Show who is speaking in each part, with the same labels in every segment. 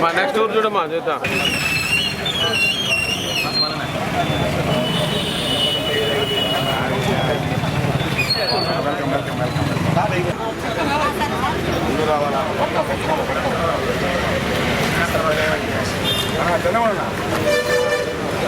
Speaker 1: మా నెక్స్ట్ ఊరు చూడమ్మా చూద్దాం
Speaker 2: ఎక్కడండి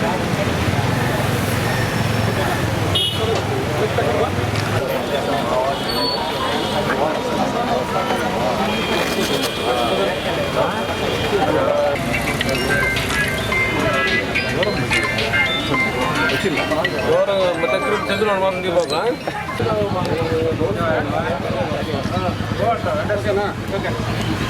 Speaker 2: పెట్టండి పెట్టుకుంటా ఫోటో పెట్టండి
Speaker 1: దూరం దగ్గర చంద్రుడు మాత్రం బాబా ఆచారంలో
Speaker 3: రేపు సెలవు అన్ని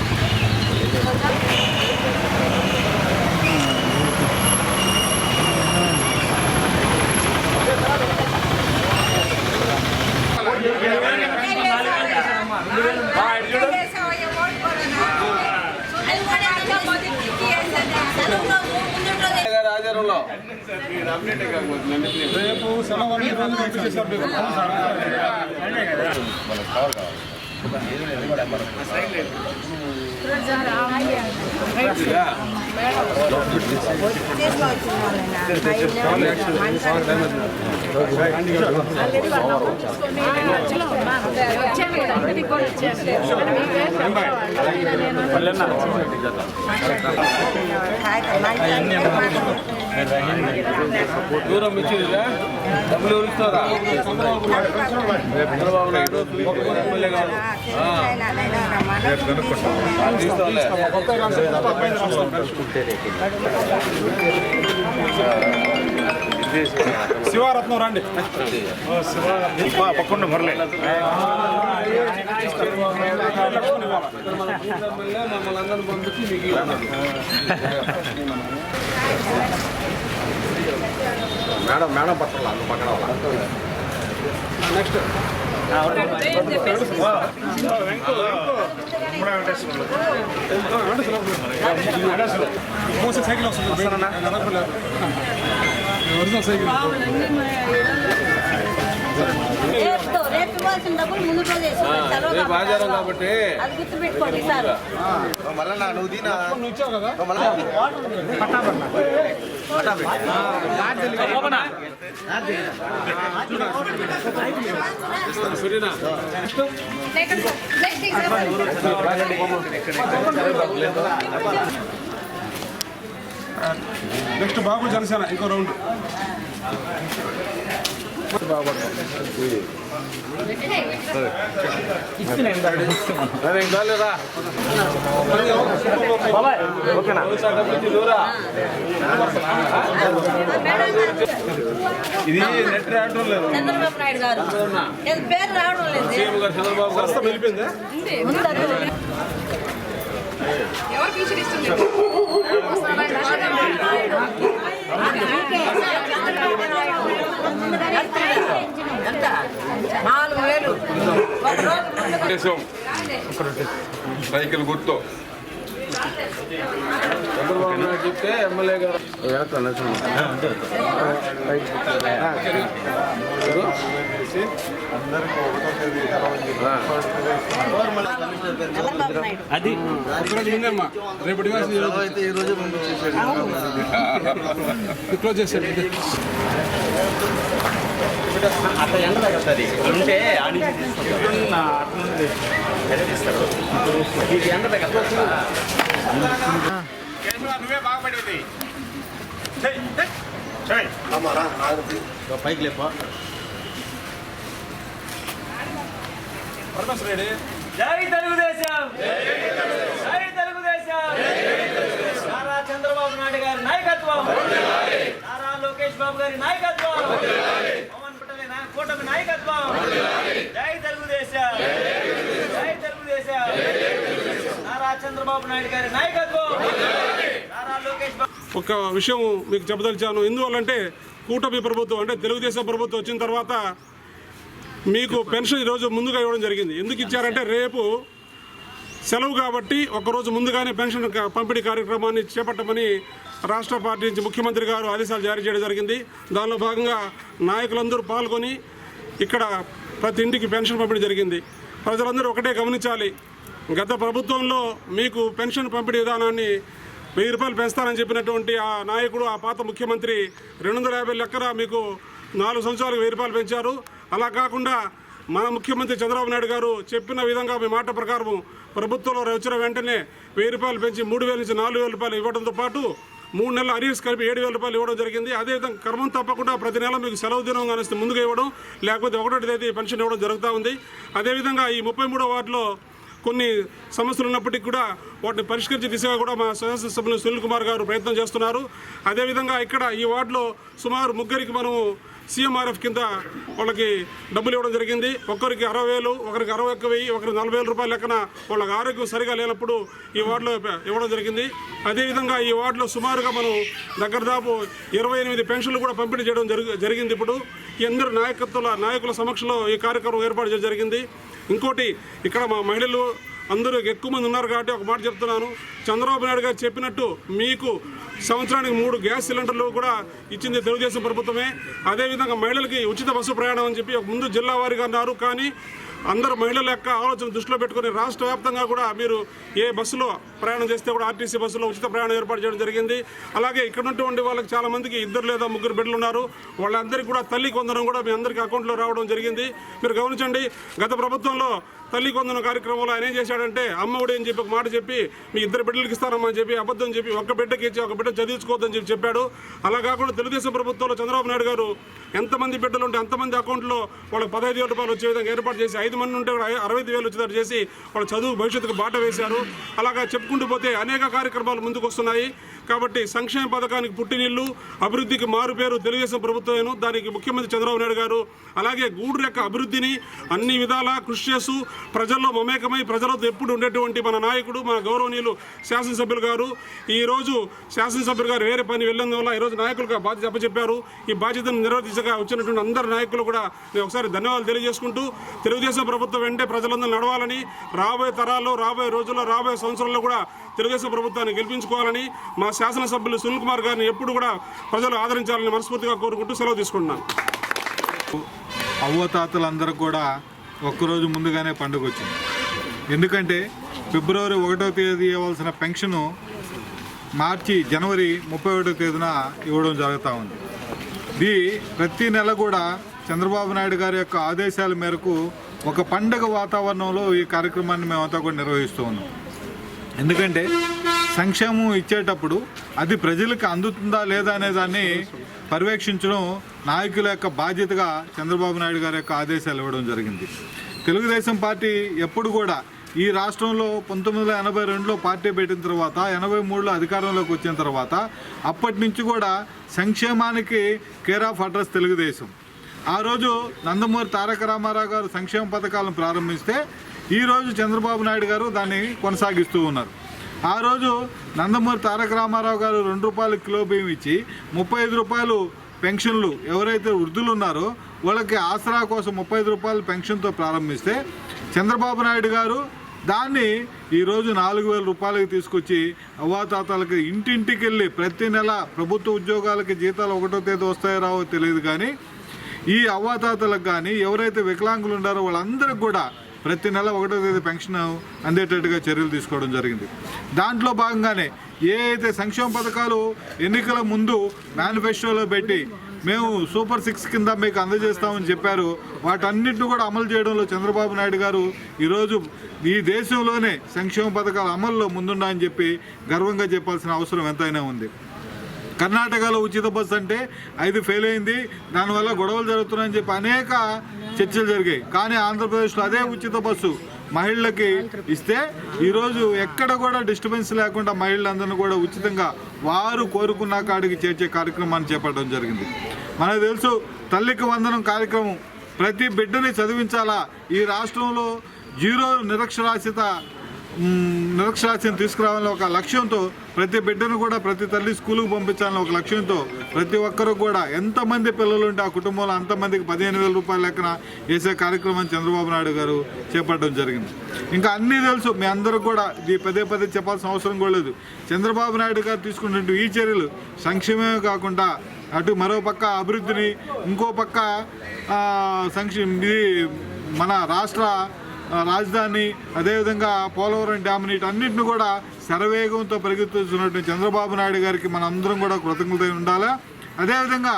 Speaker 3: రోజులు పంపించేశారు మీకు.
Speaker 1: దూరం ఇచ్చిందిగా డబ్బులు ఎవరు ఇస్తారా చంద్రబాబు నాయుడు ఎమ్మెల్యే గారు
Speaker 3: శివారత్నం రండి పక్కన మరలే
Speaker 1: మమ్మల్ని అందరిని పంపించి మీకు ఇవ్వమన్నారు.
Speaker 3: మేడం మేడం పక్కన వాళ్ళు పక్కన వాళ్ళ నెక్స్ట్ మోసే సైకిల్ వస్తుంది ఒరిజినల్ సైకిల్
Speaker 2: ఇవ్వాల్సిన డబ్బులు ముందు రోజు
Speaker 1: కాబట్టి
Speaker 2: అది గుర్తుపెట్టుకోండి సార్.
Speaker 3: నువ్వు కదా?
Speaker 1: సురీనా
Speaker 3: నెక్స్ట్ బాబు జనసేన ఇంకో రౌండ్.
Speaker 1: ఓకేనా ఇది నెట్ రావడం లేదు
Speaker 2: చంద్రబాబు నాయుడు గారు పేరు రావడం లేదు
Speaker 1: చంద్రబాబు గారు
Speaker 3: వెళ్ళిపోయిందా
Speaker 2: ఎంత నాలుగు వేలు.
Speaker 4: సైకిల్ గుర్తు.
Speaker 1: చంద్రబాబు నాయుడు చెప్తే ఎమ్మెల్యే గారు
Speaker 2: చంద్రబాబు నాయుడు
Speaker 3: ఒకరోజు ముందేమ్మా రేపు డివైస్ క్లోజ్ చేశాడు ఇది.
Speaker 4: నువ్వే బాగుపడేది
Speaker 3: పైకి లేపా
Speaker 5: జై తెలుగుదేశం జై తెలుగుదేశం నారా చంద్రబాబు నాయుడు గారి నాయకత్వం నారా లోకేష్ బాబు గారి నాయకత్వం పవన్ పటేల్ కూటమి నాయకత్వం జై తెలుగుదేశం
Speaker 6: నాయుడు గారి నాయకత్వం. నారా లోకేష్
Speaker 3: ఒక విషయం మీకు చెప్పదలిచాను. ఎందువల్లంటే కూటమి ప్రభుత్వం అంటే తెలుగుదేశం ప్రభుత్వం వచ్చిన తర్వాత మీకు పెన్షన్ ఈరోజు ముందుగా ఇవ్వడం జరిగింది. ఎందుకు ఇచ్చారంటే రేపు సెలవు కాబట్టి ఒకరోజు ముందుగానే పెన్షన్ పంపిణీ కార్యక్రమాన్ని చేపట్టమని రాష్ట్ర పార్టీ నుంచి ముఖ్యమంత్రి గారు ఆదేశాలు జారీ చేయడం జరిగింది. దానిలో భాగంగా నాయకులందరూ పాల్గొని ఇక్కడ ప్రతి ఇంటికి పెన్షన్ పంపిణీ జరిగింది. ప్రజలందరూ ఒకటే గమనించాలి. గత ప్రభుత్వంలో మీకు పెన్షన్ పంపిణీ విధానాన్ని వెయ్యి రూపాయలు పెంచుతానని చెప్పినటువంటి ఆ నాయకుడు ఆ పాత ముఖ్యమంత్రి రెండు వందల యాభై లెక్కన మీకు నాలుగు సంవత్సరాలకు వెయ్యి రూపాయలు పెంచారు. అలా కాకుండా మన ముఖ్యమంత్రి చంద్రబాబు నాయుడు గారు చెప్పిన విధంగా మీ మాట ప్రకారం ప్రభుత్వంలో వచ్చిన వెంటనే వెయ్యి రూపాయలు పెంచి మూడు వేల నుంచి నాలుగు వేల రూపాయలు ఇవ్వడంతో పాటు మూడు నెలల అరీస్ కలిపి ఏడు వేల రూపాయలు ఇవ్వడం జరిగింది. అదేవిధంగా క్రమం తప్పకుండా ప్రతి నెల మీకు సెలవు దినం కానీ ముందుగా ఇవ్వడం లేకపోతే ఒకటో తేదీ పెన్షన్ ఇవ్వడం జరుగుతూ ఉంది. అదేవిధంగా ఈ ముప్పై మూడో వార్డులో కొన్ని సమస్యలు ఉన్నప్పటికీ కూడా వాటిని పరిష్కరించే దిశగా కూడా మా శాసనసభ్యులు సునీల్ కుమార్ గారు ప్రయత్నం చేస్తున్నారు. అదేవిధంగా ఇక్కడ ఈ వార్డులో సుమారు ముగ్గురికి మనము సీఎంఆర్ఎఫ్ కింద వాళ్ళకి డబ్బులు ఇవ్వడం జరిగింది. ఒక్కరికి అరవై వేలు ఒకరికి అరవై ఒక్క వెయ్యి ఒకరికి నలభై వేల రూపాయల లెక్కన వాళ్ళకి ఆరోగ్యం సరిగా లేనప్పుడు ఈ వార్డులో ఇవ్వడం జరిగింది. అదేవిధంగా ఈ వార్డులో సుమారుగా మనం దగ్గర దాపు ఇరవై ఎనిమిది పెన్షన్లు కూడా పంపిణీ చేయడం జరిగింది ఇప్పుడు. ఈ అందరు నాయకత్వాల నాయకుల సమక్షంలో ఈ కార్యక్రమం ఏర్పాటు చేయడం జరిగింది. ఇంకోటి ఇక్కడ మా మహిళలు అందరూ ఎక్కువ మంది ఉన్నారు కాబట్టి ఒక మాట చెప్తున్నాను. చంద్రబాబు నాయుడు గారు చెప్పినట్టు మీకు సంవత్సరానికి మూడు గ్యాస్ సిలిండర్లు కూడా ఇచ్చింది తెలుగుదేశం ప్రభుత్వమే. అదేవిధంగా మహిళలకి ఉచిత బస్సు ప్రయాణం అని చెప్పి ముందు జిల్లా వారిగా అన్నారు. కానీ అందరు మహిళల యొక్క ఆలోచన దృష్టిలో పెట్టుకుని రాష్ట్ర వ్యాప్తంగా కూడా మీరు ఏ బస్సులో ప్రయాణం చేస్తే కూడా ఆర్టీసీ బస్సులో ఉచిత ప్రయాణం ఏర్పాటు చేయడం జరిగింది. అలాగే ఇక్కడ ఉన్నటువంటి వాళ్ళకి చాలా మందికి ఇద్దరు లేదా ముగ్గురు బిడ్డలు ఉన్నారు. వాళ్ళందరికీ కూడా తల్లి కొందనం కూడా మీ అందరికీ అకౌంట్లో రావడం జరిగింది. మీరు గమనించండి గత ప్రభుత్వంలో తల్లి కొందనం కార్యక్రమంలో ఆయన ఏం చేశాడంటే అమ్మఒడి అని చెప్పి ఒక మాట చెప్పి మీ ఇద్దరు బిడ్డలకి ఇస్తానమ్మని అని చెప్పి అబద్ధం చెప్పి ఒక బిడ్డకి ఇచ్చి ఒక బిడ్డ చదివించుకోవద్దని చెప్పి చెప్పాడు. అలా కాకుండా తెలుగుదేశం ప్రభుత్వంలో చంద్రబాబు నాయుడు గారు ఎంతమంది బిడ్డలు ఉంటే అంతమంది అకౌంట్లో వాళ్ళకి పదహైదు వేల రూపాయలు వచ్చే విధంగా ఏర్పాటు చేసి ఐదు మంది ఉంటే కూడా అరవై వేలు వచ్చేటట్టు చేసి వాళ్ళ చదువు భవిష్యత్తుకు బాట వేశారు. అలాగా చెప్పుకుంటూ పోతే అనేక కార్యక్రమాలు ముందుకు వస్తున్నాయి. కాబట్టి సంక్షేమ పథకానికి పుట్టినిల్లు అభివృద్ధికి మారు పేరు తెలుగుదేశం ప్రభుత్వమేను దానికి ముఖ్యమంత్రి చంద్రబాబు నాయుడు గారు. అలాగే గూడు యొక్క అభివృద్ధిని అన్ని విధాలా కృషి చేస్తూ ప్రజల్లో మమేకమై ప్రజలతో ఎప్పుడు ఉండేటువంటి మన నాయకుడు మన గౌరవనీయులు శాసనసభ్యులు గారు. ఈరోజు శాసనసభ్యులు గారు వేరే పని వెళ్ళినందువల్ల ఈరోజు నాయకులుగా బాధ్యత అప్పచెప్పారు. ఈ బాధ్యతను నిర్వర్తించగా వచ్చినటువంటి అందరు నాయకులు కూడా నేను ఒకసారి ధన్యవాదాలు తెలియజేసుకుంటూ తెలుగుదేశం ప్రభుత్వం వెంటే ప్రజలందరూ నడవాలని రాబోయే తరాల్లో రాబోయే రోజుల్లో రాబోయే సంవత్సరాల్లో కూడా తెలుగుదేశం ప్రభుత్వాన్ని గెలిపించుకోవాలని మా శాసనసభ్యులు సునీల్ కుమార్ గారిని ఎప్పుడు కూడా ప్రజలు ఆదరించాలని మనస్ఫూర్తిగా కోరుకుంటూ సెలవు తీసుకుంటున్నాను.
Speaker 7: అవ్వతాతలందరూ కూడా ఒక్కరోజు ముందుగానే పండుగ వచ్చింది ఎందుకంటే ఫిబ్రవరి ఒకటో తేదీ ఇవ్వాల్సిన పెన్షను మార్చి జనవరి ముప్పై ఒకటో తేదీన ఇవ్వడం జరుగుతూ ఉంది. ఇది ప్రతి నెల కూడా చంద్రబాబు నాయుడు గారి యొక్క ఆదేశాల మేరకు ఒక పండగ వాతావరణంలో ఈ కార్యక్రమాన్ని మేమంతా కూడా నిర్వహిస్తూ ఉన్నాం. ఎందుకంటే సంక్షేమం ఇచ్చేటప్పుడు అది ప్రజలకు అందుతుందా లేదా అనే దాన్ని పర్యవేక్షించడం నాయకుల యొక్క బాధ్యతగా చంద్రబాబు నాయుడు గారి యొక్క ఆదేశాలు ఇవ్వడం జరిగింది. తెలుగుదేశం పార్టీ ఎప్పుడు కూడా ఈ రాష్ట్రంలో పంతొమ్మిది వందల ఎనభై రెండులో పార్టీ పెట్టిన తర్వాత ఎనభై మూడులో అధికారంలోకి వచ్చిన తర్వాత అప్పటి నుంచి కూడా సంక్షేమానికి కేర్ ఆఫ్ అడ్రస్ తెలుగుదేశం. ఆ రోజు నందమూరి తారక రామారావు గారు సంక్షేమ పథకాలను ప్రారంభిస్తే ఈరోజు చంద్రబాబు నాయుడు గారు దాన్ని కొనసాగిస్తూ ఉన్నారు. ఆ రోజు నందమూరి తారక రామారావు గారు రెండు రూపాయలు కిలో బియ్యం ఇచ్చి ముప్పై ఐదు రూపాయలు పెన్షన్లు ఎవరైతే వృద్ధులు ఉన్నారో వాళ్ళకి ఆసరా కోసం ముప్పై ఐదు రూపాయలు పెన్షన్తో ప్రారంభిస్తే చంద్రబాబు నాయుడు గారు దాన్ని ఈరోజు నాలుగు వేల రూపాయలకి తీసుకొచ్చి అవ్వాతాతలకి ఇంటింటికి వెళ్ళి ప్రతి నెల ప్రభుత్వ ఉద్యోగాలకి జీతాలు ఒకటో తేదీ వస్తాయో రావో తెలియదు కానీ ఈ అవ్వాతాతలకు కానీ ఎవరైతే వికలాంగులు ఉన్నారో వాళ్ళందరికి కూడా ప్రతి నెల ఒకటో తేదీ పెన్షన్ అందేటట్టుగా చర్యలు తీసుకోవడం జరిగింది. దాంట్లో భాగంగానే ఏ అయితే సంక్షేమ పథకాలు ఎన్నికల ముందు మేనిఫెస్టోలో పెట్టి మేము సూపర్ సిక్స్ కింద మీకు అందజేస్తామని చెప్పారు వాటన్నిటిని కూడా అమలు చేయడంలో చంద్రబాబు నాయుడు గారు ఈరోజు ఈ దేశంలోనే సంక్షేమ పథకాల అమల్లో ముందున్నాయని చెప్పి గర్వంగా చెప్పాల్సిన అవసరం ఎంతైనా ఉంది. కర్ణాటకలో ఉచిత బస్సు అంటే ఐదు ఫెయిల్ అయింది. దానివల్ల గొడవలు జరుగుతున్నాయని చెప్పి అనేక చర్చలు జరిగాయి. కానీ ఆంధ్రప్రదేశ్లో అదే ఉచిత బస్సు మహిళలకి ఇస్తే ఈరోజు ఎక్కడ కూడా డిస్టర్బెన్స్ లేకుండా మహిళలందరినీ కూడా ఉచితంగా వారు కోరుకున్న కాడికి చేర్చే కార్యక్రమాన్ని చేపట్టడం జరిగింది. మనకు తెలుసు తల్లికి వందనం కార్యక్రమం. ప్రతి బిడ్డని చదివించాలా? ఈ రాష్ట్రంలో జీరో నిరక్షరాస్యత నిరక్షరాస్యం తీసుకురావాలని ఒక లక్ష్యంతో ప్రతి బిడ్డను కూడా ప్రతి తల్లి స్కూలుకు పంపించాలని ఒక లక్ష్యంతో ప్రతి ఒక్కరు కూడా ఎంతమంది పిల్లలు ఉంటే ఆ కుటుంబంలో అంతమందికి పదిహేను వేల రూపాయల లెక్కన వేసే కార్యక్రమం చంద్రబాబు నాయుడు గారు చేపట్టడం జరిగింది. ఇంకా అన్నీ తెలుసు. మీ అందరూ కూడా ఇది పదే పదే చెప్పాల్సిన అవసరం కూడా లేదు. చంద్రబాబు నాయుడు గారు తీసుకున్నటువంటి ఈ చర్యలు సంక్షేమమే కాకుండా అటు మరో పక్క అభివృద్ధిని ఇంకో పక్క ఆ, సంక్షేమ ఇది మన రాష్ట్ర రాజధాని అదేవిధంగా పోలవరం డ్యామ్ నీటన్నింటిని కూడా శరవేగంతో పరిగెత్తుతున్నటువంటి చంద్రబాబు నాయుడు గారికి మన అందరం కూడా కృతజ్ఞత ఉండాలి? అదేవిధంగా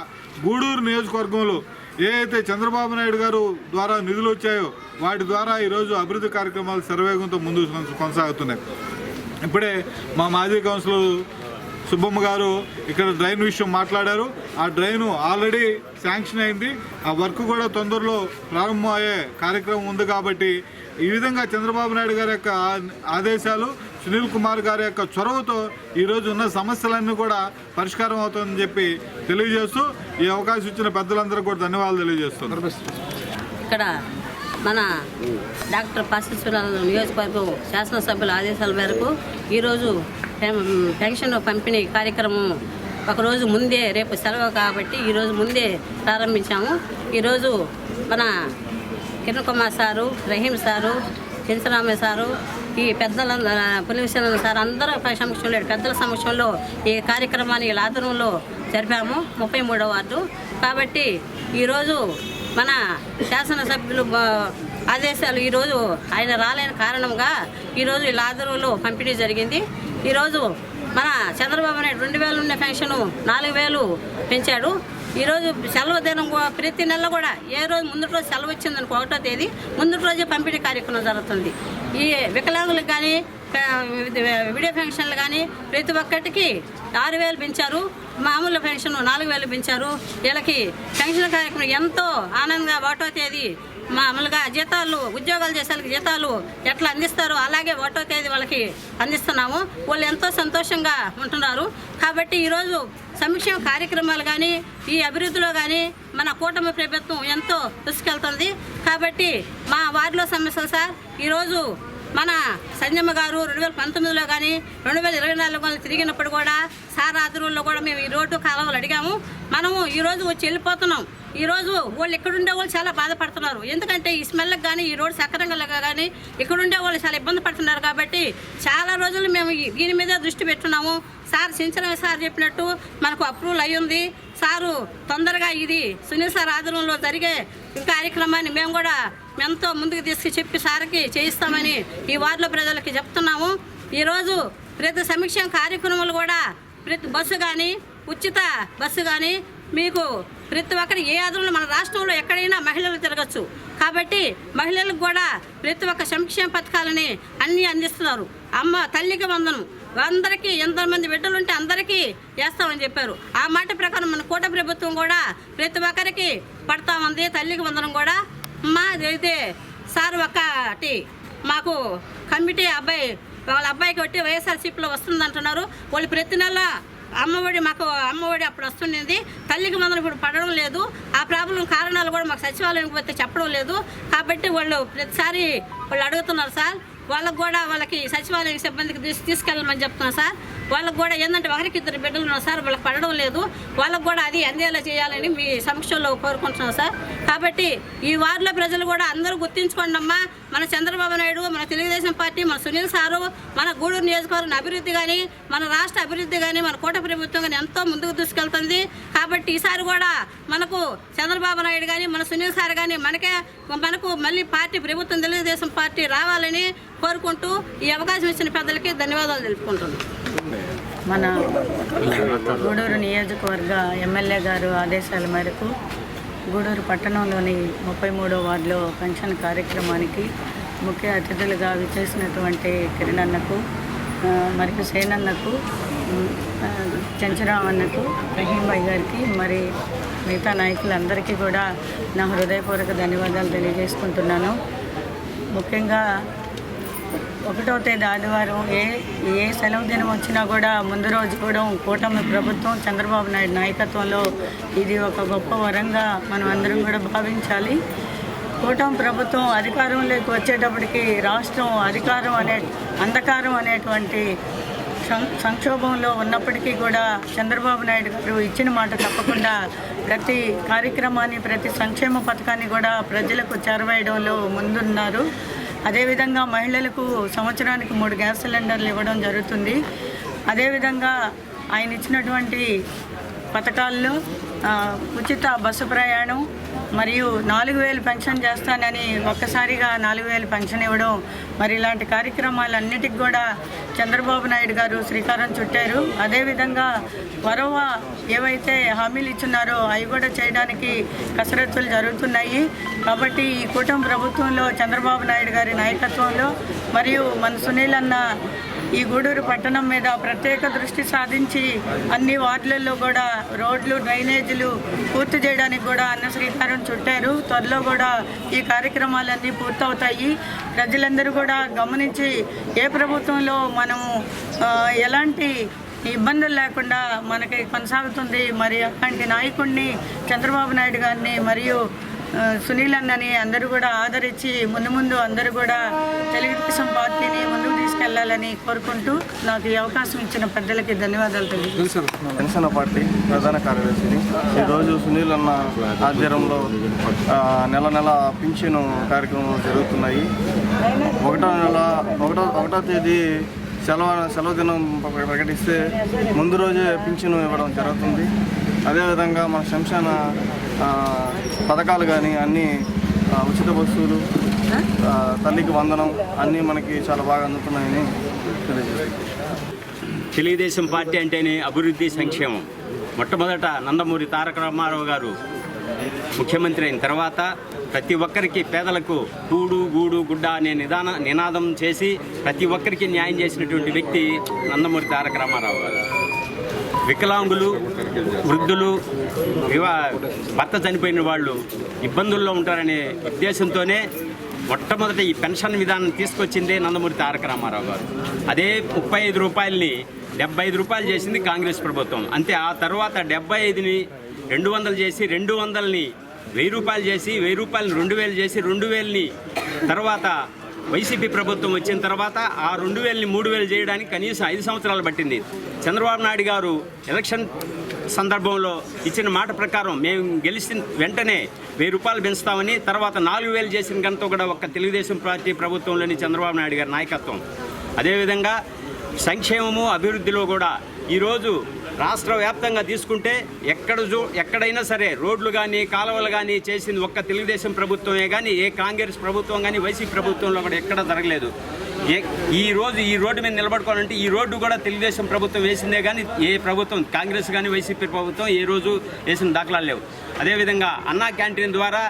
Speaker 7: గూడూరు నియోజకవర్గంలో ఏ అయితే చంద్రబాబు నాయుడు గారు ద్వారా నిధులు వచ్చాయో వాటి ద్వారా ఈరోజు అభివృద్ధి కార్యక్రమాలు శరవేగంతో ముందుకు కొనసాగుతున్నాయి. ఇప్పుడే మా మాజీ కౌన్సిలర్ సుబ్బమ్మ గారు ఇక్కడ డ్రైన్ విషయం మాట్లాడారు. ఆ డ్రైను ఆల్రెడీ శాంక్షన్ అయింది. ఆ వర్క్ కూడా తొందరలో ప్రారంభం అయ్యే కార్యక్రమం ఉంది కాబట్టి ఈ విధంగా చంద్రబాబు నాయుడు గారి యొక్క ఆదేశాలు సునీల్ కుమార్ గారి యొక్క చొరవతో ఈరోజు ఉన్న సమస్యలన్నీ కూడా పరిష్కారం అవుతుందని చెప్పి తెలియజేస్తూ ఈ అవకాశం ఇచ్చిన పెద్దలందరూ కూడా ధన్యవాదాలు తెలియజేస్తున్నారు
Speaker 2: ఇక్కడ మన డాక్టర్ పాశేశ్వరరావు నియోజకవర్గం శాసనసభ్యుల ఆదేశాల మేరకు ఈరోజు పెన్షన్ పంపిణీ కార్యక్రమం ఒకరోజు ముందే రేపు సెలవు కాబట్టి ఈరోజు ముందే ప్రారంభించాము. ఈరోజు మన Kiran Kumar sir Rahim sir Chencharamaiah sir ఈ పెద్దల పులివిశ్వనాథ్ సార్ అందరూ సమక్షంలో పెద్దల సమక్షంలో ఈ కార్యక్రమాన్ని వీళ్ళ ఆధ్వర్యంలో జరిపాము. ముప్పై మూడవ వార్డు. కాబట్టి ఈరోజు మన శాసనసభ్యులు ఆదేశాలు ఈరోజు ఆయన రాలేని కారణంగా ఈరోజు ఇలా ఆధ్వర్యంలో పంపిణీ జరిగింది. ఈరోజు మన చంద్రబాబు నాయుడు రెండు వేలు ఉన్న పెన్షన్ నాలుగు వేలు పెంచాడు. ఈరోజు సెలవు దినం ప్రతి నెల కూడా ఏ రోజు ముందు రోజు సెలవు వచ్చిందనుకో ఒకటో తేదీ ముందు రోజే పంపిణీ కార్యక్రమం జరుగుతుంది. ఈ వికలాంగులకు కానీ వీడియో పెన్షన్లు కానీ ప్రతి ఒక్కటికి ఆరు వేలు పెంచారు. మామూలు పెన్షన్ నాలుగు వేలు పెంచారు. వీళ్ళకి పెన్షన్ కార్యక్రమం ఎంతో ఆనందంగా ఒకటో తేదీ మామూలుగా జీతాలు ఉద్యోగాలు చేసే వాళ్ళకి జీతాలు ఎట్లా అందిస్తారో అలాగే ఒకటో తేదీ వాళ్ళకి అందిస్తున్నాము. వాళ్ళు ఎంతో సంతోషంగా ఉంటున్నారు. కాబట్టి ఈరోజు సంక్షేమ కార్యక్రమాలు కానీ ఈ అభివృద్ధిలో కానీ మన కూటమి ప్రభుత్వం ఎంతో దృష్టికెళ్తుంది. కాబట్టి మా వార్డులో సమస్యలు సార్ ఈరోజు మన సంజమ్మ గారు రెండు వేల పంతొమ్మిదిలో కానీ రెండు వేల ఇరవై నాలుగులో తిరిగినప్పుడు కూడా సార్ ఆధ్వర్యంలో కూడా మేము ఈ రోడ్డు కాలువలు అడిగాము. మనము ఈరోజు వచ్చి వెళ్ళిపోతున్నాం. ఈరోజు వాళ్ళు ఇక్కడుండే వాళ్ళు చాలా బాధపడుతున్నారు. ఎందుకంటే ఈ స్మెల్కి కానీ ఈ రోడ్డు సక్రంగా కానీ ఇక్కడుండే వాళ్ళు చాలా ఇబ్బంది పడుతున్నారు కాబట్టి చాలా రోజులు మేము దీని మీద దృష్టి పెట్టున్నాము. సార్ సించన సార్ చెప్పినట్టు మనకు అప్రూవల్ అయ్యింది. సారు తొందరగా ఇది సునీల్ సార్ ఆధ్వర్యంలో జరిగే కార్యక్రమాన్ని మేము కూడా ఎంతో ముందుకు తీసుకు చెప్పి సార్కి చేయిస్తామని ఈ వార్డులో ప్రజలకి చెప్తున్నాము. ఈరోజు ప్రతి సమీక్ష కార్యక్రమాలు కూడా ప్రతి బస్సు కానీ ఉచిత బస్సు కానీ మీకు ప్రతి ఒక్కరి ఏ ఆధారంలో మన రాష్ట్రంలో ఎక్కడైనా మహిళలు తిరగచ్చు. కాబట్టి మహిళలకు కూడా ప్రతి ఒక్క సంక్షేమ పథకాలని అన్నీ అందిస్తున్నారు. అమ్మ తల్లికి వందనం. అందరికీ ఎంతమంది బిడ్డలు ఉంటే అందరికీ వేస్తామని చెప్పారు. ఆ మాట ప్రకారం మన కూట ప్రభుత్వం కూడా ప్రతి ఒక్కరికి పడతా ఉంది. తల్లికి వందనం కూడా మా అయితే సార్ ఒకటి మాకు కమిటీ అబ్బాయి వాళ్ళ అబ్బాయికి వచ్చి వైఎస్ఆర్సీపీలో వస్తుంది అంటున్నారు వాళ్ళు ప్రతి నెల అమ్మఒడి మాకు అమ్మఒడి అప్పుడు వస్తుండేది. తల్లికి మందులు ఇప్పుడు పడడం లేదు. ఆ ప్రాబ్లం కారణాలు కూడా మాకు సచివాలయం పోతే చెప్పడం లేదు. కాబట్టి వాళ్ళు ప్రతిసారి వాళ్ళు అడుగుతున్నారు సార్. వాళ్ళకు కూడా వాళ్ళకి సచివాలయం సిబ్బందికి తీసు తీసుకెళ్ళమని చెప్తున్నాను సార్. వాళ్ళకు కూడా ఏంటంటే ఒకరికి ఇద్దరు బిడ్డలు ఉన్నారు సార్ వాళ్ళకి పడడం లేదు. వాళ్ళకు కూడా అది అందేలా చేయాలని మీ సమక్షంలో కోరుకుంటున్నాం సార్. కాబట్టి ఈ వార్డులో ప్రజలు కూడా అందరూ గుర్తించుకోండి అమ్మా. మన చంద్రబాబు నాయుడు మన తెలుగుదేశం పార్టీ మన సునీల్ సారు మన గూడూరు నియోజకవర్గం అభివృద్ధి కానీ మన రాష్ట్ర అభివృద్ధి కానీ మన కోట ప్రభుత్వం కానీ ఎంతో ముందుకు దూసుకెళ్తుంది కాబట్టి ఈసారి కూడా మనకు చంద్రబాబు నాయుడు కానీ మన సునీల్ సార్ కానీ మనకే మనకు మళ్ళీ పార్టీ ప్రభుత్వం తెలుగుదేశం పార్టీ రావాలని కోరుకుంటూ ఈ అవకాశం ఇచ్చిన పెద్దలకి ధన్యవాదాలు తెలుపుకుంటున్నాను
Speaker 8: మన గూడూరు నియోజకవర్గ ఎమ్మెల్యే గారు ఆదేశాల మేరకు గూడూరు పట్టణంలోని ముప్పై మూడో వార్డులో పెన్షన్ కార్యక్రమానికి ముఖ్య అతిథులుగా విచ్చేసినటువంటి కిరణన్నకు మరియు సేనన్నకు చెంచరామన్నకు రహీంబాయి గారికి మరి మిగతా నాయకులందరికీ కూడా నా హృదయపూర్వక ధన్యవాదాలు తెలియజేసుకుంటున్నాను. ముఖ్యంగా ఒకటో తేదీ ఆదివారం ఏ ఏ సెలవు దినం వచ్చినా కూడా ముందు రోజు కూడా కూటమి ప్రభుత్వం చంద్రబాబు నాయుడు నాయకత్వంలో ఇది ఒక గొప్ప వరంగా మనం అందరం కూడా భావించాలి. కూటమి ప్రభుత్వం అధికారంలోకి వచ్చేటప్పటికి రాష్ట్రం అధికారం అనే అంధకారం అనేటువంటి సం- సంక్షోభంలో ఉన్నప్పటికీ కూడా చంద్రబాబు నాయుడు గారు ఇచ్చిన మాట తప్పకుండా ప్రతి కార్యక్రమాన్ని ప్రతి సంక్షేమ పథకాన్ని కూడా ప్రజలకు చేరవేయడంలో ముందున్నారు. అదేవిధంగా మహిళలకు సంవత్సరానికి మూడు గ్యాస్ సిలిండర్లు ఇవ్వడం జరుగుతుంది. అదేవిధంగా ఆయన ఇచ్చినటువంటి పథకాల్లో ఉచిత బస్సు ప్రయాణం మరియు నాలుగు వేలు పెన్షన్ చేస్తానని ఒక్కసారిగా నాలుగు వేలు పెన్షన్ ఇవ్వడం మరి ఇలాంటి కార్యక్రమాలన్నిటికి కూడా చంద్రబాబు నాయుడు గారు శ్రీకారం చుట్టారు. అదేవిధంగా మరోవా ఏవైతే హామీలు ఇచ్చున్నారో అవి కూడా చేయడానికి కసరత్తులు జరుగుతున్నాయి. కాబట్టి ఈ కూటమి ప్రభుత్వంలో చంద్రబాబు నాయుడు గారి నాయకత్వంలో మరియు మన సునీల్ అన్న ఈ గూడూరు పట్టణం మీద ప్రత్యేక దృష్టి సాధించి అన్ని వార్డులలో కూడా రోడ్లు డ్రైనేజీలు పూర్తి చేయడానికి కూడా అన్న శ్రీకారం చుట్టారు. త్వరలో కూడా ఈ కార్యక్రమాలన్నీ పూర్తవుతాయి. ప్రజలందరూ కూడా గమనించి ఏ ప్రభుత్వంలో మనము ఎలాంటి ఇబ్బందులు లేకుండా మనకి కొనసాగుతుంది. మరి అలాంటి నాయకుడిని చంద్రబాబు నాయుడు గారిని మరియు సునీల్ అన్నని అందరూ కూడా ఆదరించి ముందు ముందు అందరూ కూడా తెలుగుదేశం పార్టీని ముందుకు తీసుకెళ్ళాలని కోరుకుంటూ నాకు ఈ అవకాశం ఇచ్చిన పెద్దలకి ధన్యవాదాలు తెలియజేస్తున్నాను.
Speaker 9: జనసేన పార్టీ ప్రధాన కార్యదర్శిని. ఈరోజు సునీల్ అన్న ఆధ్వర్యంలో నెల నెల పింఛను కార్యక్రమాలు జరుగుతున్నాయి. ఒకటో నెల ఒకటో ఒకటో తేదీ సెలవు సెలవు దినం ప్రకటిస్తే ముందు రోజే పింఛను ఇవ్వడం జరుగుతుంది. అదేవిధంగా మన శంశాన పథకాలు కానీ అన్నీ ఉచిత వస్తువులు తల్లికి వందనం అన్నీ మనకి చాలా బాగా అందుతున్నాయని
Speaker 5: తెలుగుదేశం పార్టీ అంటేనే అభివృద్ధి సంక్షేమం. మొట్టమొదట నందమూరి తారక రామారావు గారు ముఖ్యమంత్రి అయిన తర్వాత ప్రతి ఒక్కరికి పేదలకు కూడు గూడు గుడ్డ అనే నిదాన నినాదం చేసి ప్రతి ఒక్కరికి న్యాయం చేసినటువంటి వ్యక్తి నందమూరి తారక రామారావు గారు. వికలాంగులు వృద్ధులు వివా భర్త చనిపోయిన వాళ్ళు ఇబ్బందుల్లో ఉంటారనే ఉద్దేశంతోనే మొట్టమొదట ఈ పెన్షన్ విధానం తీసుకొచ్చిందే నందమూరి తారక రామారావు గారు. అదే ముప్పై ఐదు రూపాయలని డెబ్బై ఐదు రూపాయలు చేసింది కాంగ్రెస్ ప్రభుత్వం. అంతే ఆ తర్వాత డెబ్బై ఐదుని రెండు వందలు చేసి రెండు వందలని వెయ్యి రూపాయలు చేసి వెయ్యి రూపాయలని రెండు వేలు చేసి రెండు వేలని తర్వాత వైసీపీ ప్రభుత్వం వచ్చిన తర్వాత ఆ రెండు వేలని మూడు వేలు చేయడానికి కనీసం ఐదు సంవత్సరాలు పట్టింది. చంద్రబాబు నాయుడు గారు ఎలక్షన్ సందర్భంలో ఇచ్చిన మాట ప్రకారం మేము గెలిచిన వెంటనే వెయ్యి రూపాయలు పెంచుతామని తర్వాత నాలుగు వేలు చేసిన గంట కూడా ఒక్క తెలుగుదేశం పార్టీ ప్రభుత్వంలోని చంద్రబాబు నాయుడు గారి నాయకత్వం. అదేవిధంగా సంక్షేమము అభివృద్ధిలో కూడా ఈరోజు రాష్ట్ర వ్యాప్తంగా తీసుకుంటే ఎక్కడ చూ ఎక్కడైనా సరే రోడ్లు కానీ కాలువలు కానీ చేసింది ఒక్క తెలుగుదేశం ప్రభుత్వమే కానీ ఏ కాంగ్రెస్ ప్రభుత్వం కానీ వైసీపీ ప్రభుత్వంలో కూడా ఎక్కడ జరగలేదు. ఏ ఈ రోజు ఈ రోడ్డు మీద నిలబడుకోవాలంటే ఈ రోడ్డు కూడా తెలుగుదేశం ప్రభుత్వం వేసిందే కానీ ఏ ప్రభుత్వం కాంగ్రెస్ కానీ వైసీపీ ప్రభుత్వం ఏ రోజు వేసిన దాఖలాలు లేవు. అదేవిధంగా అన్నా క్యాంటీన్ ద్వారా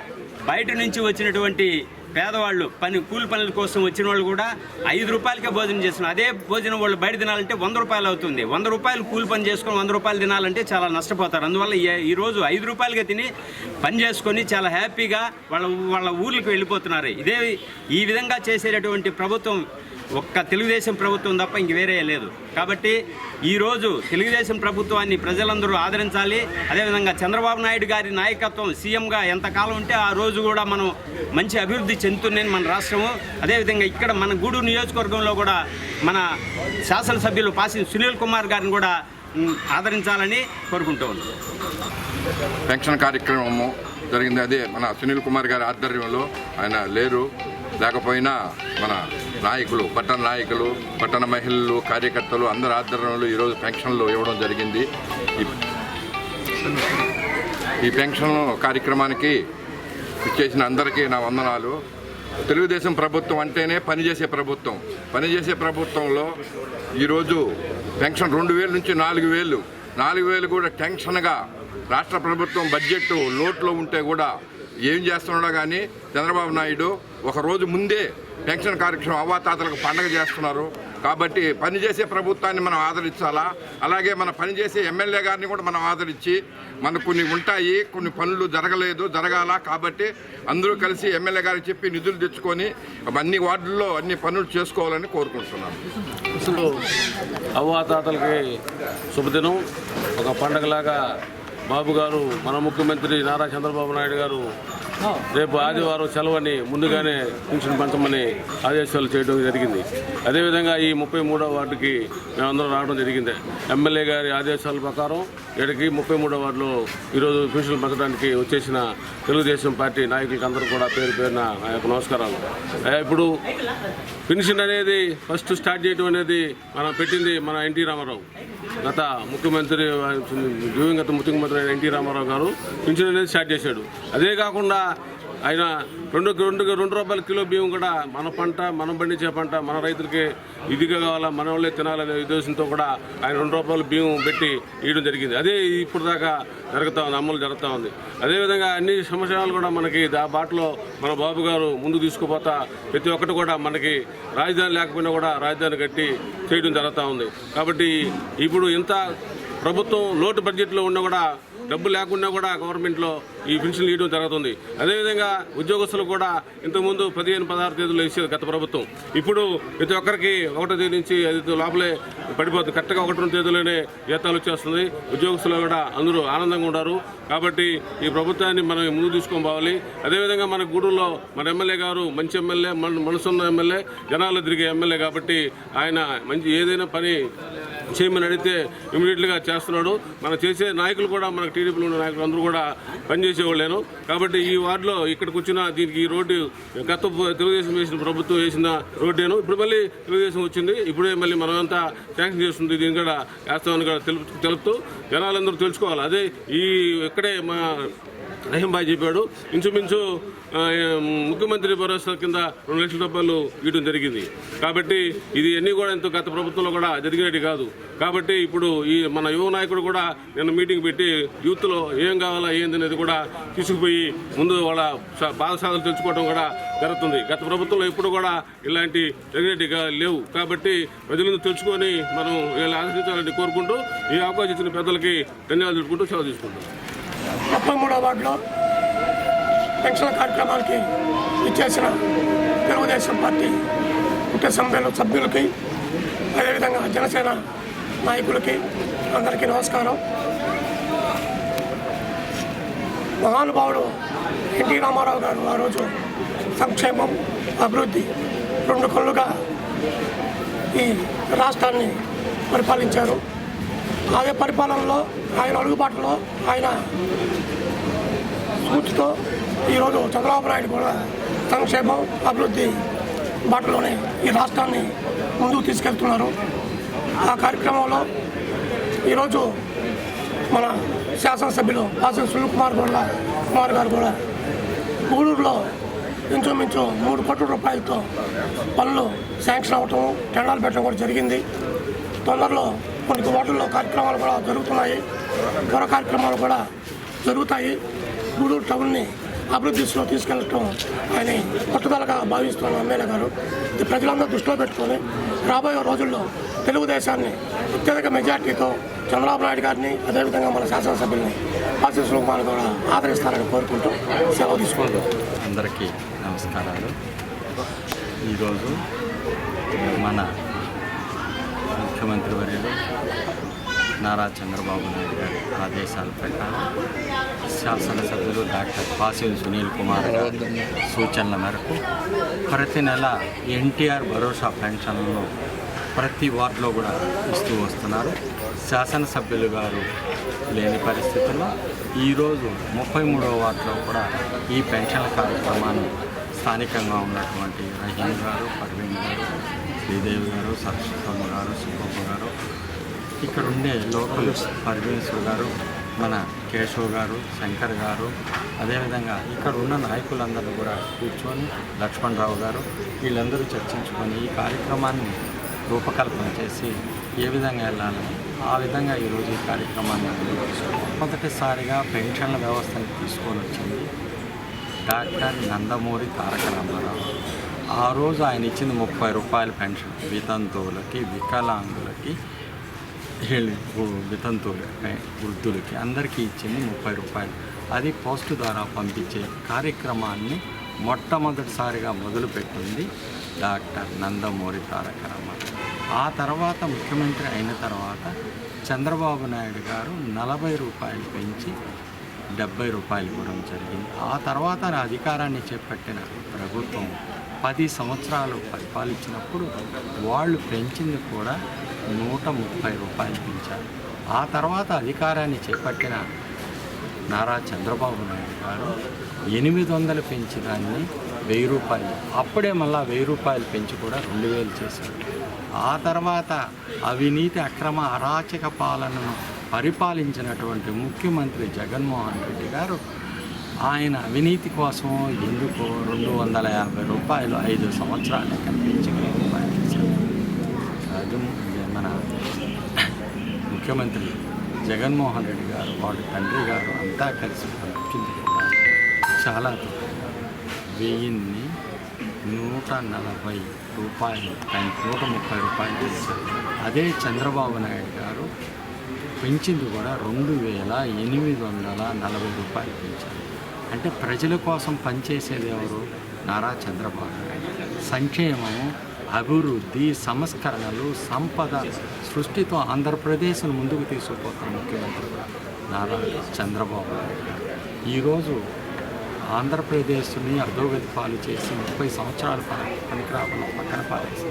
Speaker 5: బయట నుంచి వచ్చినటువంటి పేదవాళ్ళు పని కూలి పనుల కోసం వచ్చిన వాళ్ళు కూడా ఐదు రూపాయలకే భోజనం చేస్తున్నారు. అదే భోజనం వాళ్ళు బయట తినాలంటే వంద రూపాయలు అవుతుంది. వంద రూపాయలు కూలి పని చేసుకొని వంద రూపాయలు తినాలంటే చాలా నష్టపోతారు. అందువల్ల ఈ- ఈరోజు ఐదు రూపాయలుగా తిని పని చేసుకొని చాలా హ్యాపీగా వాళ్ళ వాళ్ళ ఊర్లకు వెళ్ళిపోతున్నారు. ఇదే ఈ విధంగా చేసేటటువంటి ప్రభుత్వం ఒక్క తెలుగుదేశం ప్రభుత్వం తప్ప ఇంక వేరే లేదు. కాబట్టి ఈరోజు తెలుగుదేశం ప్రభుత్వాన్ని ప్రజలందరూ ఆదరించాలి. అదేవిధంగా చంద్రబాబు నాయుడు గారి నాయకత్వం సీఎంగా ఎంతకాలం ఉంటే ఆ రోజు కూడా మనం మంచి అభివృద్ధి చెందుతుందని మన రాష్ట్రము. అదేవిధంగా ఇక్కడ మన గూడూరు నియోజకవర్గంలో కూడా మన శాసనసభ్యులు పాసి సునీల్ కుమార్ గారిని కూడా ఆదరించాలని కోరుకుంటూ ఉన్నాం.
Speaker 4: పెన్షన్ కార్యక్రమము జరిగింది. అదే మన సునీల్ కుమార్ గారి ఆధ్వర్యంలో ఆయన లేరు. లేకపోయినా మన నాయకులు పట్టణ నాయకులు పట్టణ మహిళలు కార్యకర్తలు అందరి ఆధ్వర్యంలో ఈరోజు పెన్షన్లు ఇవ్వడం జరిగింది. ఈ- పెన్షన్ కార్యక్రమానికి ఇచ్చేసిన అందరికీ నా వందనాలు. తెలుగుదేశం ప్రభుత్వం అంటేనే పనిచేసే ప్రభుత్వం. పనిచేసే ప్రభుత్వంలో ఈరోజు పెన్షన్ రెండు వేల నుంచి నాలుగు వేలు. నాలుగు వేలు కూడా టెన్షన్గా రాష్ట్ర ప్రభుత్వం బడ్జెట్ లోట్లో ఉంటే కూడా ఏం చేస్తున్నాడో కానీ చంద్రబాబు నాయుడు ఒక రోజు ముందే పెన్షన్ కార్యక్రమం అవ్వాతాతలకు పండగ చేస్తున్నారు. కాబట్టి పనిచేసే ప్రభుత్వాన్ని మనం ఆదరించాలా? అలాగే మన పనిచేసే ఎమ్మెల్యే గారిని కూడా మనం ఆదరించి మనకు కొన్ని ఉంటాయి కొన్ని పనులు జరగలేదు జరగాల? కాబట్టి అందరూ కలిసి ఎమ్మెల్యే గారికి చెప్పి నిధులు తెచ్చుకొని అన్ని వార్డుల్లో అన్ని పనులు చేసుకోవాలని కోరుకుంటున్నాను
Speaker 9: అసలు అవ్వాతాతలకి శుభదినం. ఒక పండగలాగా
Speaker 1: బాబు గారు మన ముఖ్యమంత్రి నారా చంద్రబాబు నాయుడు గారు రేపు ఆదివారం సెలవని ముందుగానే పెన్షన్ పంచమని ఆదేశాలు చేయడం జరిగింది. అదేవిధంగా ఈ ముప్పై మూడో వార్డుకి మేమందరం రావడం జరిగింది. ఎమ్మెల్యే గారి ఆదేశాల ప్రకారం ఇక్కడికి ముప్పై మూడో వార్డులో ఈరోజు పెన్షన్ పంచడానికి వచ్చేసిన తెలుగుదేశం పార్టీ నాయకులకి అందరూ కూడా పేరు పేరున నా యొక్క నమస్కారాలు. ఆ, ఇప్పుడు పెన్షన్ అనేది ఫస్ట్ స్టార్ట్ చేయడం అనేది మనం పెట్టింది మన ఎన్టీ రామారావు. గత ముఖ్యమంత్రి దివంగత ముఖ్యమంత్రి ఎన్టీ రామారావు గారు పింఛన్ అనేది స్టార్ట్ చేశాడు. అదే కాకుండా ఆయన రెండు రెండు రెండు రూపాయల కిలో బియ్యం కూడా మన పంట మనం పండించే పంట మన రైతులకి ఇదిగా కావాలా మన వాళ్ళే తినాలనే ఉద్దేశంతో కూడా ఆయన రెండు రూపాయల బియ్యం పెట్టి ఇవ్వడం జరిగింది. అదే ఇప్పుడు దాకా జరుగుతూ ఉంది అమలు జరుగుతూ ఉంది. అదేవిధంగా అన్ని సంవత్సరాలు కూడా మనకి ఆ బాటలో మన బాబు గారు ముందు తీసుకుపోతా ప్రతి ఒక్కటి కూడా మనకి రాజధాని లేకపోయినా కూడా రాజధాని కట్టి చేయడం జరుగుతూ ఉంది. కాబట్టి ఇప్పుడు ఇంత ప్రభుత్వం లోటు బడ్జెట్లో ఉన్నా కూడా డబ్బు లేకుండా కూడా గవర్నమెంట్లో ఈ పెన్షన్లు ఇవ్వడం జరుగుతుంది. అదేవిధంగా ఉద్యోగస్తులు కూడా ఇంతకుముందు పదిహేను పదహారు తేదీలు ఇచ్చేది గత ప్రభుత్వం. ఇప్పుడు ప్రతి ఒక్కరికి ఒకటో తేదీ నుంచి ఐదు లోపలే పడిపోతుంది. కరెక్ట్గా ఒకటి రెండు తేదీలోనే జీతాలు వచ్చేస్తుంది. ఉద్యోగస్తులు కూడా అందరూ ఆనందంగా ఉన్నారు. కాబట్టి ఈ ప్రభుత్వాన్ని మనం ముందు తీసుకొని పోవాలి. అదేవిధంగా మన గూడూరులో మన ఎమ్మెల్యే గారు మంచి ఎమ్మెల్యే మన మనసున్న ఎమ్మెల్యే జనాలు తిరిగే ఎమ్మెల్యే కాబట్టి ఆయన మంచి ఏదైనా పని చేయమని అడిగితే ఇమీడియట్గా చేస్తున్నాడు. మన చేసే నాయకులు కూడా మన టీడీపీలో ఉన్న నాయకులు అందరూ కూడా పనిచేసేవాళ్ళేను. కాబట్టి ఈ వార్డులో ఇక్కడికి వచ్చిన దీనికి ఈ రోడ్డు గత తెలుగుదేశం వేసిన ప్రభుత్వం వేసిన రోడ్డేను. ఇప్పుడు మళ్ళీ తెలుగుదేశం వచ్చింది. ఇప్పుడే మళ్ళీ మనమంతా శాంక్షన్ చేస్తుంది. దీన్ని కూడా వేస్తామని కూడా తెలుపు తెలుపుతూ జనాలందరూ తెలుసుకోవాలి. అదే ఈ ఇక్కడే మా రహీంబాయ్ చెప్పాడు. ఇంచుమించు ముఖ్యమంత్రి భరోసా కింద రెండు లక్షల రూపాయలు ఇవ్వడం జరిగింది. కాబట్టి ఇది అన్నీ కూడా ఇంత గత ప్రభుత్వంలో కూడా జరిగినట్టు కాదు. కాబట్టి ఇప్పుడు ఈ మన యువ నాయకుడు కూడా నిన్న మీటింగ్ పెట్టి యూత్లో ఏం కావాలా ఏంది అనేది కూడా తీసుకుపోయి ముందు వాళ్ళ స- బాధ తెచ్చుకోవడం కూడా జరుగుతుంది. గత ప్రభుత్వంలో ఎప్పుడు కూడా ఇలాంటి జరిగినట్టుగా లేవు. కాబట్టి ప్రజలను తెలుసుకొని మనం వీళ్ళు ఆశించాలని కోరుకుంటూ ఈ అవకాశం ఇచ్చిన పెద్దలకి ధన్యవాదాలు తెలుపుకుంటూ సెలవు తీసుకుంటాం
Speaker 10: పెన్షన్ కార్యక్రమానికి ఇచ్చేసిన తెలుగుదేశం పార్టీ ముఖ్య సభ్యులు సభ్యులకి అదేవిధంగా జనసేన నాయకులకి అందరికీ నమస్కారం. మహానుభావుడు ఎన్టీ రామారావు గారు ఆ రోజు సంక్షేమం అభివృద్ధి రెండు కళ్ళుగా ఈ రాష్ట్రాన్ని పరిపాలించారు. అదే పరిపాలనలో ఆయన అడుగుబాటులో ఆయన స్ఫూర్తితో ఈరోజు చంద్రబాబు నాయుడు కూడా సంక్షేమం అభివృద్ధి బాటలోనే ఈ రాష్ట్రాన్ని ముందుకు తీసుకెళ్తున్నారు. ఆ కార్యక్రమంలో ఈరోజు మన శాసనసభ్యులు వాసన సునీల్ కుమార్ కూడా కుమార్ గారు కూడా గూడూరులో ఇంచుమించు మూడు కోట్ల రూపాయలతో పనులు శాంక్షన్ అవ్వటం టెండర్లు పెట్టడం కూడా జరిగింది. తొందరలో కొన్ని వార్డుల్లో కార్యక్రమాలు కూడా జరుగుతున్నాయి. త్వర కార్యక్రమాలు కూడా జరుగుతాయి. గూడూరు టౌన్ని అభివృద్ధి దిశలో తీసుకెళ్ళటం ఆయన పట్టుదలగా భావిస్తున్న ఎమ్మెల్యే గారు. ఇది ప్రజలందరూ దృష్టిలో పెట్టుకొని రాబోయే రోజుల్లో తెలుగుదేశాన్ని అత్యధిక మెజార్టీతో చంద్రబాబు నాయుడు గారిని అదేవిధంగా మన శాసనసభ్యుల్ని ఆశీస్సులు కుమార్ కూడా ఆదరిస్తారని కోరుకుంటూ సెలవు తీసుకుంటాం
Speaker 11: అందరికీ నమస్కారాలు. ఈరోజు మన ముఖ్యమంత్రి వర్యులు నారా చంద్రబాబు నాయుడు గారి ఆదేశాల ప్రకారం శాసనసభ్యులు డాక్టర్ పాసిల్ సునీల్ కుమార్ గారి సూచనల మేరకు ప్రతి నెల ఎన్టీఆర్ భరోసా పెన్షన్లను ప్రతి వార్డులో కూడా ఇస్తూ వస్తున్నారు. శాసనసభ్యులు గారు లేని పరిస్థితుల్లో ఈరోజు ముప్పై మూడవ వార్డులో కూడా ఈ పెన్షన్ల కార్యక్రమాన్ని స్థానికంగా ఉన్నటువంటి రహీం గారు పర్వీన్ గారు శ్రీదేవి గారు సరస్వతమ్మ గారు సుబ్బమ్మ గారు ఇక్కడ ఉండే లోకల్ పరమేశ్వర్ గారు మన కేశవ్ గారు శంకర్ గారు అదేవిధంగా ఇక్కడ ఉన్న నాయకులందరూ కూడా కూర్చొని లక్ష్మణరావు గారు వీళ్ళందరూ చర్చించుకొని ఈ కార్యక్రమాన్ని రూపకల్పన చేసి ఏ విధంగా వెళ్ళాలని ఆ విధంగా ఈరోజు ఈ కార్యక్రమాన్ని మొదటిసారిగా పెన్షన్ల వ్యవస్థను తీసుకొని వచ్చింది డాక్టర్ నందమూరి తారక రామారావు. ఆ రోజు ఆయన ఇచ్చింది ముప్పై రూపాయల పెన్షన్ వితంతువులకి వికలాంగులకి వీళ్ళు వితంతువులు. వృద్ధులకి అందరికీ ఇచ్చింది ముప్పై రూపాయలు. అది పోస్ట్ ద్వారా పంపించే కార్యక్రమాన్ని మొట్టమొదటిసారిగా మొదలుపెట్టింది డాక్టర్ నందమూరి తారక రామారావు ఆ తర్వాత ముఖ్యమంత్రి అయిన తర్వాత చంద్రబాబు నాయుడు గారు నలభై రూపాయలు పెంచి డెబ్బై రూపాయలు ఇవ్వడం జరిగింది. ఆ తర్వాత నా అధికారాన్ని చేపట్టిన ప్రభుత్వం పది సంవత్సరాలు పరిపాలించినప్పుడు వాళ్ళు పెంచింది కూడా నూట ముప్పై రూపాయలు పెంచారు ఆ తర్వాత అధికారాన్ని చేపట్టిన నారా చంద్రబాబు నాయుడు గారు ఎనిమిది వందలు పెంచి దాన్ని వెయ్యి రూపాయలు. అప్పుడే మళ్ళీ వెయ్యి రూపాయలు పెంచి కూడా రెండు వేలు చేశారు. ఆ తర్వాత అవినీతి అక్రమ అరాచక పాలనను పరిపాలించినటువంటి ముఖ్యమంత్రి జగన్మోహన్ రెడ్డి గారు ఆయన అవినీతి కోసం ఎందుకు రెండు వందల యాభై రూపాయలు ఐదు సంవత్సరాలు కనిపించి వెయ్యి రూపాయలు చేశారు. అది మన ముఖ్యమంత్రి జగన్మోహన్ రెడ్డి గారు వాళ్ళ తండ్రి గారు అంతా కలిసి పంపించింది కూడా చాలా వెయ్యిన్ని నూట నలభై రూపాయలు పెం- నూట ముప్పై రూపాయలు పెంచారు అదే చంద్రబాబు నాయుడు గారు పెంచింది కూడా రెండు వేల ఎనిమిది వందల నలభై రూపాయలు పెంచారు. అంటే ప్రజల కోసం పనిచేసేది ఎవరు? నారా చంద్రబాబు నాయుడు సంక్షేమము అభివృద్ధి సంస్కరణలు సంపద సృష్టితో ఆంధ్రప్రదేశ్ను ముందుకు తీసుకుపోతున్న ముఖ్యమంత్రి నారా చంద్రబాబు నాయుడు ఈరోజు ఆంధ్రప్రదేశ్ని అధోగతి పాలు చేసి ముప్పై సంవత్సరాలు పని పనికిరాకుండా పక్కన పారేసి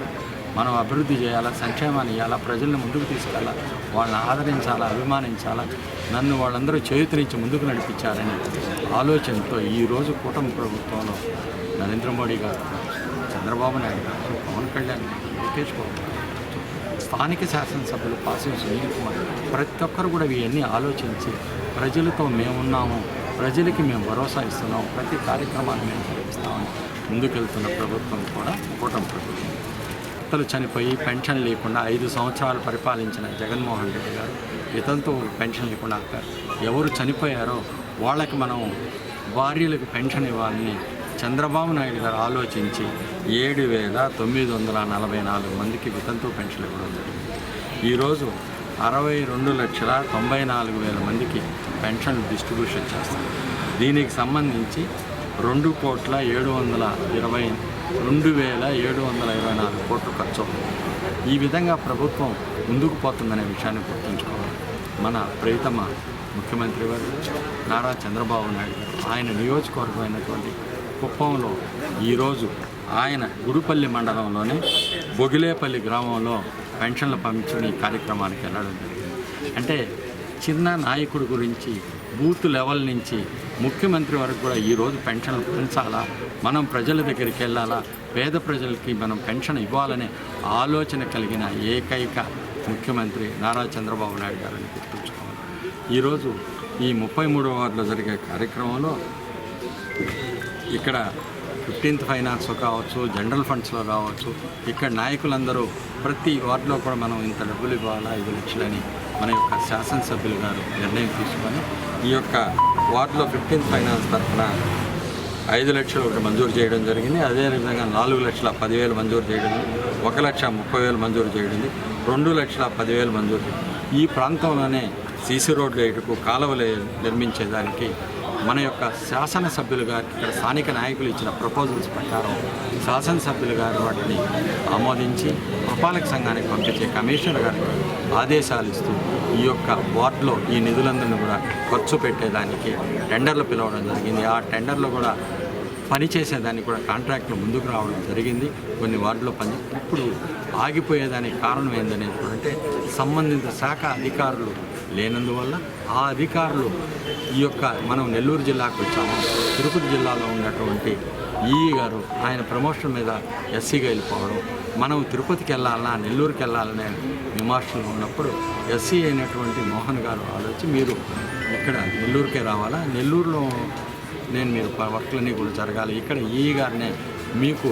Speaker 11: మనం అభివృద్ధి చేయాలా సంక్షేమాన్ని ఇవ్వాలా ప్రజల్ని ముందుకు తీసుకెళ్ళాలి వాళ్ళని ఆదరించాలా అభిమానించాలా నన్ను వాళ్ళందరూ చేయుతనిచ్చి ముందుకు నడిపించారని ఆలోచనతో ఈరోజు కూటమి ప్రభుత్వంలో నరేంద్ర మోడీ గారు చంద్రబాబు నాయుడు గారు పవన్ కళ్యాణ్ లోకేష్ బాబు స్థానిక శాసనసభ్యులు పాసిన సునీల్ కుమార్ ప్రతి ఒక్కరు కూడా ఇవన్నీ ఆలోచించి ప్రజలతో మేమున్నాము ప్రజలకి మేము భరోసా ఇస్తున్నాం ప్రతి కార్యక్రమాన్ని మేము జరిపిస్తామని ముందుకెళ్తున్న ప్రభుత్వం కూడా కూటమి ప్రభుత్వం. భర్తలు చనిపోయి పెన్షన్ లేకుండా ఐదు సంవత్సరాలు పరిపాలించిన జగన్మోహన్ రెడ్డి గారు ఇతనితో పెన్షన్ లేకుండా ఎవరు చనిపోయారో వాళ్ళకి మనం భార్యలకు పెన్షన్ ఇవ్వాలని చంద్రబాబు నాయుడు గారు ఆలోచించి ఏడు వేల తొమ్మిది వందల నలభై నాలుగు మందికి వితంతు పెన్షన్ ఇవ్వడం జరిగింది. ఈరోజు అరవై రెండు లక్షల తొంభై నాలుగు వేల మందికి పెన్షన్ డిస్ట్రిబ్యూషన్ చేస్తారు. దీనికి సంబంధించి రెండు కోట్ల ఏడు వందల ఇరవై రెండు వేల ఏడు వందల ఇరవై నాలుగు కోట్లు ఖర్చు అవుతుంది. ఈ విధంగా ప్రభుత్వం ముందుకు పోతుందనే విషయాన్ని గుర్తుంచుకోవాలి. మన ప్రియతమ ముఖ్యమంత్రి గారు నారా చంద్రబాబు నాయుడు గారు ఆయన నియోజకవర్గమైనటువంటి కుప్పంలో ఈరోజు ఆయన గుడిపల్లి మండలంలోనే బొగిలేపల్లి గ్రామంలో పెన్షన్లు పంపిణీ కార్యక్రమానికి వెళ్ళడం జరిగింది. అంటే చిన్న నాయకుడి గురించి బూత్ లెవెల్ నుంచి ముఖ్యమంత్రి వరకు కూడా ఈరోజు పెన్షన్లు పెంచాలా? మనం ప్రజల దగ్గరికి వెళ్ళాలా? పేద ప్రజలకి మనం పెన్షన్ ఇవ్వాలనే ఆలోచన కలిగిన ఏకైక ముఖ్యమంత్రి నారా చంద్రబాబు నాయుడు గారిని గుర్తుంచుకోవాలి. ఈరోజు ఈ ముప్పై మూడవ వార్డులో జరిగే కార్యక్రమంలో ఇక్కడ ఫిఫ్టీన్త్ ఫైనాన్స్లో కావచ్చు జనరల్ ఫండ్స్లో కావచ్చు ఇక్కడ నాయకులందరూ ప్రతి వార్డులో కూడా మనం ఇంత డబ్బులు ఇవ్వాలా ఐదు లక్షలని మన యొక్క శాసనసభ్యులు గారు నిర్ణయం తీసుకొని ఈ యొక్క వార్డులో ఫిఫ్టీన్త్ ఫైనాన్స్ తరఫున ఐదు లక్షలు ఒకటి మంజూరు చేయడం జరిగింది. అదేవిధంగా నాలుగు లక్షల పదివేలు మంజూరు చేయడం ఒక లక్ష ముప్పై వేలు మంజూరు చేయడం రెండు లక్షల పదివేలు మంజూరు ఈ ప్రాంతంలోనే సీసీ రోడ్లు వేయటకు కాలువలు నిర్మించేదానికి మన యొక్క శాసనసభ్యులు గారికి ఇక్కడ స్థానిక నాయకులు ఇచ్చిన ప్రపోజల్స్ ప్రకారం శాసనసభ్యులు గారు వాటిని ఆమోదించి పురపాలక సంఘానికి పంపించే కమిషనర్ గారికి ఆదేశాలు ఇస్తూ ఈ యొక్క వార్డులో ఈ నిధులందరినీ కూడా ఖర్చు పెట్టేదానికి టెండర్లు పిలవడం జరిగింది. ఆ టెండర్లు కూడా పని చేసేదానికి కూడా కాంట్రాక్ట్లు ముందుకు రావడం జరిగింది. కొన్ని వార్డులో పని ఇప్పుడు ఆగిపోయేదానికి కారణం ఏందనేది అంటే సంబంధిత శాఖ అధికారులు లేనందువల్ల ఆ అధికారులు ఈ యొక్క మనం నెల్లూరు జిల్లాకు వచ్చాము. తిరుపతి జిల్లాలో ఉన్నటువంటి ఈ గారు ఆయన ప్రమోషన్ మీద ఎస్సీగా వెళ్ళిపోవడం మనం తిరుపతికి వెళ్ళాలన్నా నెల్లూరుకి వెళ్ళాలనే విమర్శలు ఉన్నప్పుడు ఎస్సీ అయినటువంటి మోహన్ గారు ఆలోచి మీరు ఇక్కడ నెల్లూరుకే రావాలా? నెల్లూరులో నేను మీరు వర్క్లన్నీ కూడా జరగాలి. ఇక్కడ ఈ గారినే మీకు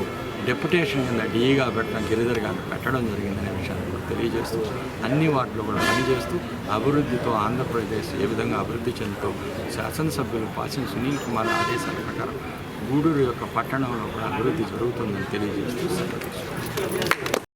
Speaker 11: డెప్యుటేషన్ కింద డిఈగా పెట్టడం గిరిధర్ గారిని పెట్టడం జరిగిందనే విషయాన్ని తెలియజేస్తూ అన్ని వాటిలో కూడా పనిచేస్తూ అభివృద్ధితో ఆంధ్రప్రదేశ్ ఏ విధంగా అభివృద్ధి చెందుతూ శాసనసభ్యులు పాసిన సునీల్ కుమార్ ఆదేశాల ప్రకారం గూడూరు యొక్క పట్టణంలో కూడా అభివృద్ధి జరుగుతుందని తెలియజేస్తూ